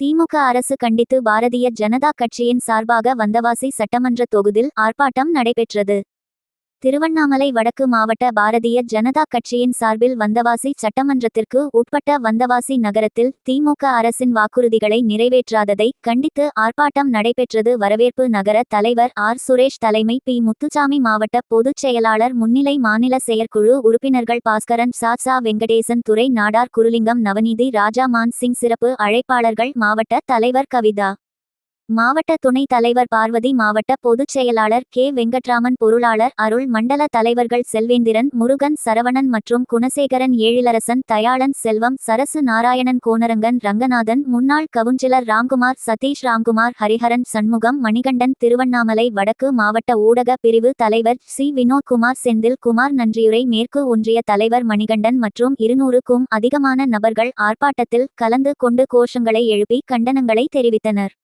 திமுக அரசு கண்டித்து பாரதிய ஜனதா கட்சியின் சார்பாக வந்தவாசி சட்டமன்ற தொகுதியில் ஆர்ப்பாட்டம் நடைபெற்றது. திருவண்ணாமலை வடக்கு மாவட்ட பாரதிய ஜனதா கட்சியின் சார்பில் வந்தவாசி சட்டமன்றத்திற்கு உட்பட்ட வந்தவாசி நகரத்தில் திமுக அரசின் வாக்குறுதிகளை நிறைவேற்றாததை கண்டித்து ஆர்ப்பாட்டம் நடைபெற்றது வரவேற்பு நகர தலைவர் ஆர். சுரேஷ் தலைமை பி. முத்துசாமி மாவட்ட பொதுச் செயலாளர் முன்னிலை மாநில செயற்குழு உறுப்பினர்கள் பாஸ்கரன் சாசா வெங்கடேசன் துறை நாடார் குருலிங்கம் நவநீதி ராஜா மான் சிங் சிறப்பு அழைப்பாளர்கள் மாவட்ட தலைவர் கவிதா மாவட்ட துணைத் தலைவர் பார்வதி மாவட்ட பொதுச் செயலாளர் கே. வெங்கட்ராமன் பொருளாளர் அருள் மண்டல தலைவர்கள் செல்வேந்திரன் முருகன் சரவணன் மற்றும் குணசேகரன் ஏழிலரசன் தயாளன் செல்வம் சரசு நாராயணன் கோனரங்கன் ரங்கநாதன் முன்னாள் கவுன்சிலர் ராம்குமார் சதீஷ் ராம்குமார் ஹரிஹரன் சண்முகம் மணிகண்டன் திருவண்ணாமலை வடக்கு மாவட்ட ஊடக பிரிவு தலைவர் சி. வினோத்குமார் செந்தில் குமார் நன்றியுரை மேற்கு ஒன்றிய தலைவர் மணிகண்டன் மற்றும் இருநூறுக்கும் அதிகமான நபர்கள் ஆர்ப்பாட்டத்தில் கலந்து கொண்டு கோஷங்களை எழுப்பி கண்டனங்களை தெரிவித்தனர்.